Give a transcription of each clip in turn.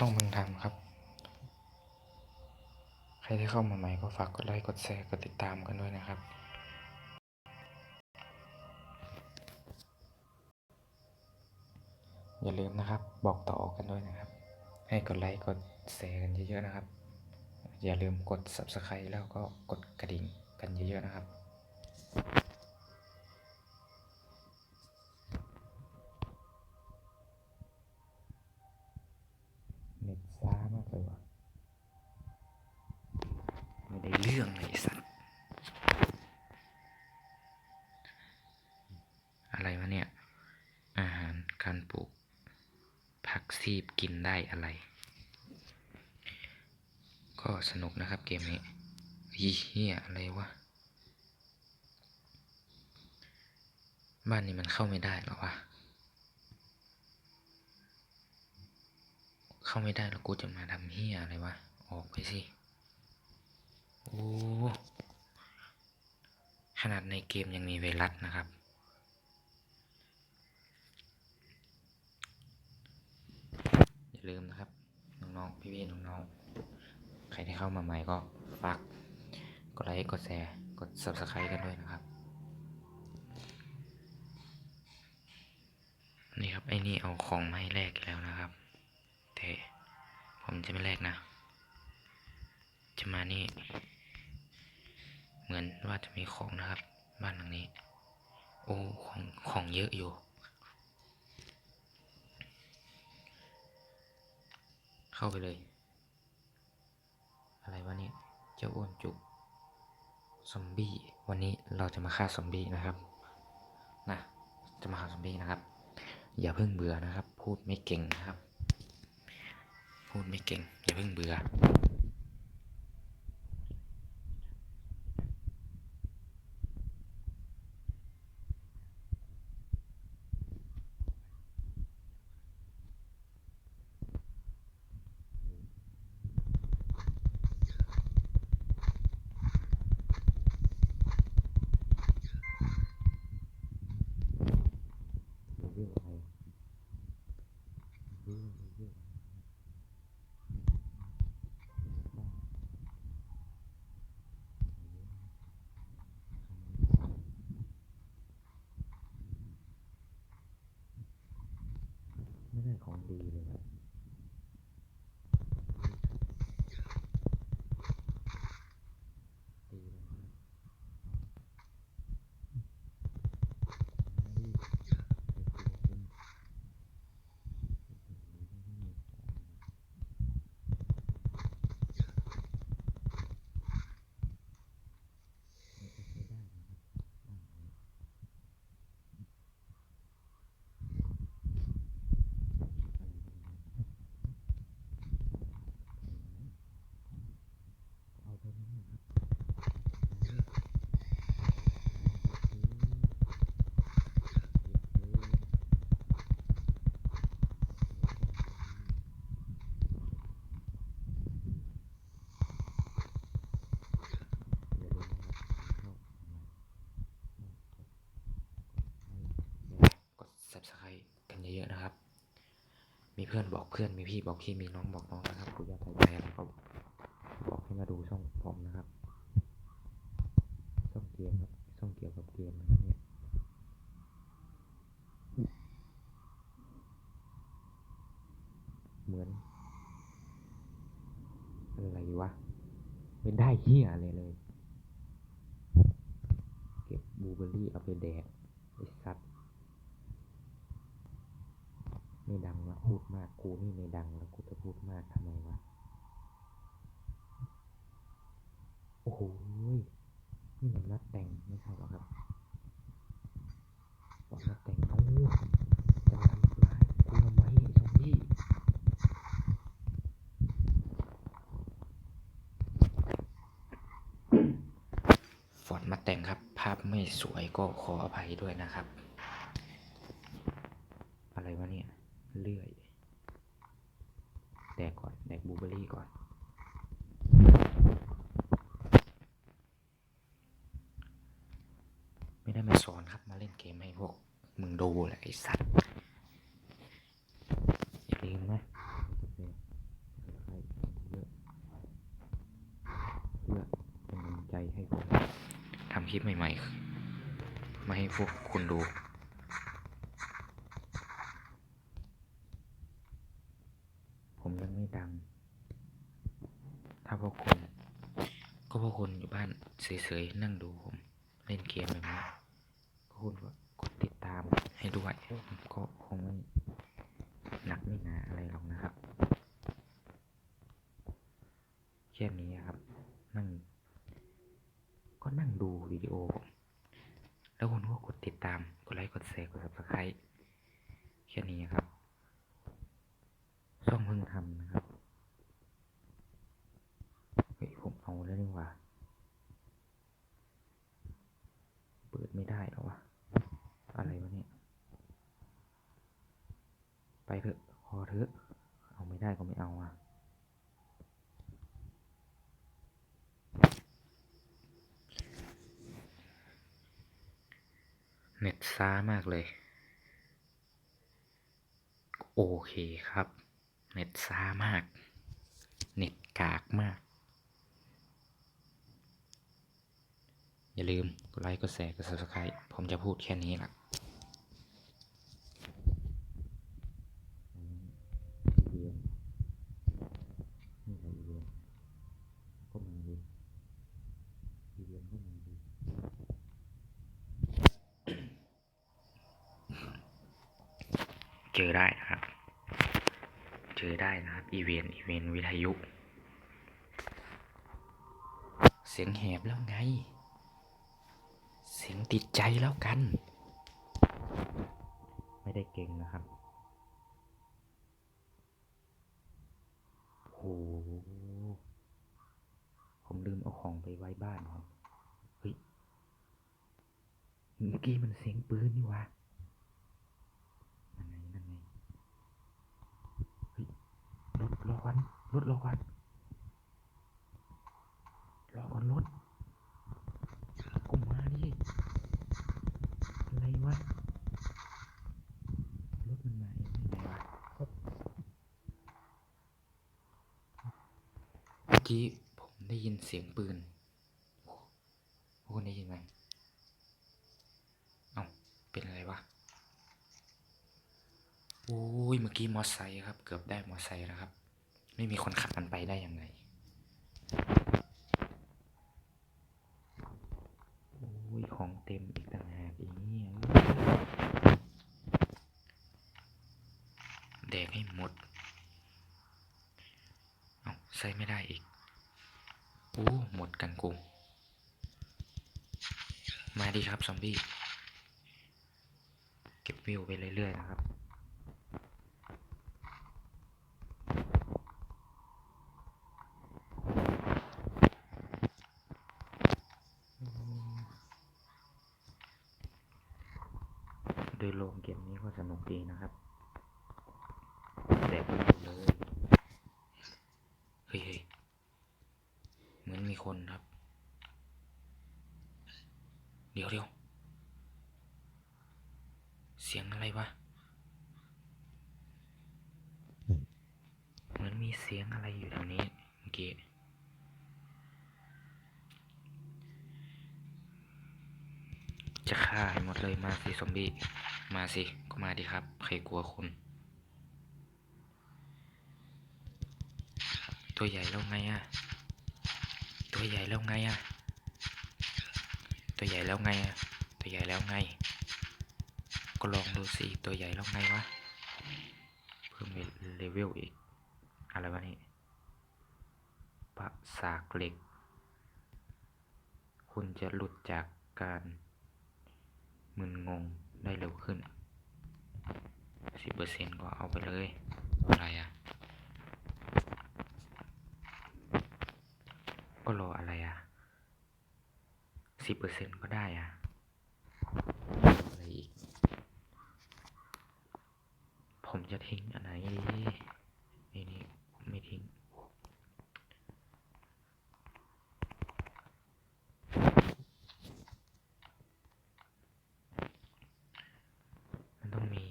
ช่องเมืองทำครับ ใครที่เข้ามาใหม่ก็ฝากกดไลค์กดแชร์กดติดตามกันด้วยนะครับอย่าลืมนะครับ บอกต่อกันด้วยนะครับ ให้กดไลค์กดแชร์กันเยอะๆนะครับ อย่าลืมกด subscribe แล้วก็กดกระดิ่งกันเยอะๆนะครับ รื่องเลยสัตว์อะไรวะเนี่ย อาหารการปลูก ผักซีบกินได้อะไร ก็สนุกนะครับเกมนี้อีเหี้ยอะไรวะ บ้านนี้มันเข้าไม่ได้หรอวะ เข้าไม่ได้แล้วกูจะมาทำเฮียอะไรวะ ออกไปสิ โอ้ขนาดในเกมยังมีไวรัสนะครับ อย่าลืมนะครับ น้องๆ พี่ๆ น้องๆ ใครที่เข้ามาใหม่ก็ฝากกดไลค์ กดแชร์ กด subscribe กันด้วยนะครับ นี่ครับ ไอ้นี่เอาของมาให้แลกแล้วนะครับ แต่ผมจะไม่แลกนะ จะมานี่ เหมือนว่าจะมีของนะครับ บ้านหลังนี้ โอ้ของของเยอะอยู่ เข้าไปเลย อะไรวะเนี่ยเจ้าอ้วนจุกซอมบี้วันนี้เราจะมาฆ่าซอมบี้นะครับนะจะมาฆ่าซอมบี้นะครับ อย่าเพิ่งเบื่อนะครับ พูดไม่เก่งนะครับ พูดไม่เก่ง อย่าเพิ่งเบื่อ ไม่องของดีเลยครับดีเลยครับเอาไปนี่ครับกด subscribe กันเยอะๆนะครับ มีเพื่อนบอกเพื่อนมีพี่บอกพี่มีน้องบอกน้องนะครับกูอยากถ่ายใจอะไรก็บอกให้มาดูช่องผมนะครับช่องเกมครับช่องเกี่ยวกับเกมนะครับเนี่ยเหมือนอะไรวะไม่ได้เฮียอะไรเลย เก็บบูเบอรี่เอาไปแดกไอ้สัตว์ ไม่ดังวะพูดมากกูนี่ไม่ดังแล้วกูจะพูดมากทำไมวะโอ้โหยนี่มันนัดแต่งไม่ใช่หรอครับบอกนัดแต่งเอาจะทำร้ายกูทำไมไอ้ซอมบี้ฟอร์ดมาแต่งครับ ภาพไม่สวยก็ขออภัยด้วยนะครับ บรี่ก่อน ไม่ได้มาสอนครับมาเล่นเกมให้พวกมึงดูแหละไอ้สัตว์อย่าลืมนะเพื่อกำลังใจให้ทำคลิปใหม่ๆ มาให้พวกคุณดู เฉยๆนั่งดูผมเล่นเกมแบบนี้ก็คุณก็กดติดตามให้ด้วยผมก็คงไม่หนักไม่หนาอะไรหรอกนะครับแค่นี้ครับ นั่ง ก็นั่งดูวิดีโอผมแล้วคุณก็กดติดตาม กดไลค์ กดแชร์ กด subscribe แค่นี้ครับ ช่องเพิ่งทำนะครับ เฮ้ย ผมเอาแล้วนี่หว่า เปิดไม่ได้แล้ววะ อะไรวะเนี่ย ไปเถอะพอเถอะ เอาไม่ได้ก็ไม่เอาอะเน็ตช้ามากเลย โอเคครับ เน็ตช้ามาก เน็ตกากมาก อย่าลืมกดไลค์กดแชร์กด subscribe ผมจะพูดแค่นี้แหละเรียนนี่อะไรเรียนก็มาดีเรียนก็มาดี เจอได้นะครับ เจอได้นะครับ อีเวนต์อีเวนต์วิทยุ เสียงแหบแล้วไง เสียงติดใจแล้วกัน ไม่ได้เก่งนะครับโอ้โหผมลืมเอาของไปไว้บ้านครับ เฮ้ย เมื่อกี้มันเสียงปืนนี่วะ นั่นไงนั่นไงเฮ้ยรถ รอก่อนรถรอก่อนรอก่อนรถก็มาดิอะไรวะรถมันมาเองได้ไงวะเมื่อกี้ผมได้ยินเสียงปืนพวกคุณได้ยินไหมเอ้าเป็นอะไรวะโอ้ยเมื่อกี้มอไซค์ครับ เกือบได้มอไซค์แล้วครับ ไม่มีคนขับมันไปได้ยังไงโอ้ยของเต็มอีกต่างหากอีเนี่ยแดกให้หมด เอาใส่ไม่ได้อีกโอ้หมดกันกูมาดีครับ ซอมบี้ เก็บวิวไปเรื่อยๆนะครับ โดยรวมเกมนี้ก็สนุกดีนะครับแต่ไม่รู้เลยเฮ้ยเฮ้ยเหมือนมีคนครับ เดี๋ยวเดี๋ยวเสียงอะไรวะ เหมือนมีเสียงอะไรอยู่แถวนี้เมื่อกี้จะฆ่าให้หมดเลยมาสิซอมบี้ มาสิ ก็มาดิครับ ใครกลัวคุณ ตัวใหญ่แล้วไงอะตัวใหญ่แล้วไงอะตัวใหญ่แล้วไงอะตัวใหญ่แล้วไง ก็ลองดูสิ ตัวใหญ่แล้วไงวะ เพิ่มเลเวลอีก อะไรวะนี่ปะสากเหล็ก คุณจะหลุดจากการมึนงง ได้เร็วขึ้นสิบเปอร์เซ็นก็เอาไปเลย อะไรอะ ก็รออะไรอะสิบเปอร์เซ็นก็ได้อะ อะไรอีก ผมจะทิ้งอันไหนดีไอ้นี่ไม่ทิ้ง มันต้องมี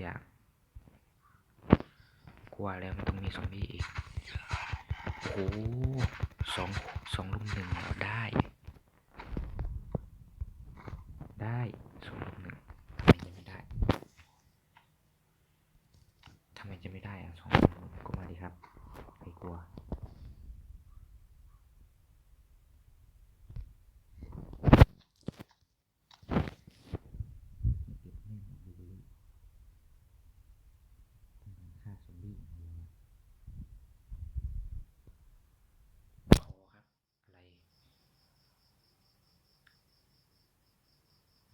อย่างกลัวแล้วมันต้องมีซอมบี้อีกโอ้สองสองลุมหนึ่งเราได้สองลุมหนึ่งทำไมจะไม่ได้ทำไมจะไม่ได้อะสองลุมหนึ่งก็มาดีครับใครกลัว เก็บแน่นอนดูเลยทำงานฆ่าซอมบี้อย่างเดียวอะพอครับ อะไร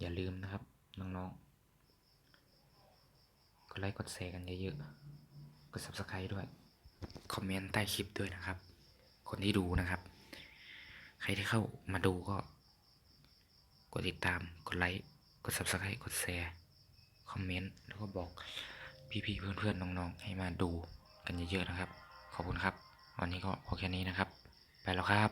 อย่าลืมนะครับ น้องๆ กดไลค์กดแชร์กันเยอะๆ กด subscribe ด้วย คอมเมนต์ใต้คลิปด้วยนะครับ คนที่ดูนะครับ ใครที่เข้ามาดูก็ กดติดตาม กดไลค์ กด subscribe กดแชร์ คอมเมนต์ แล้วก็บอกพี่ๆ เพื่อนๆ น้องๆ ให้มาดูกันเยอะๆ นะครับ ขอบคุณครับ วันนี้ก็พอแค่นี้นะครับ ไปแล้วครับ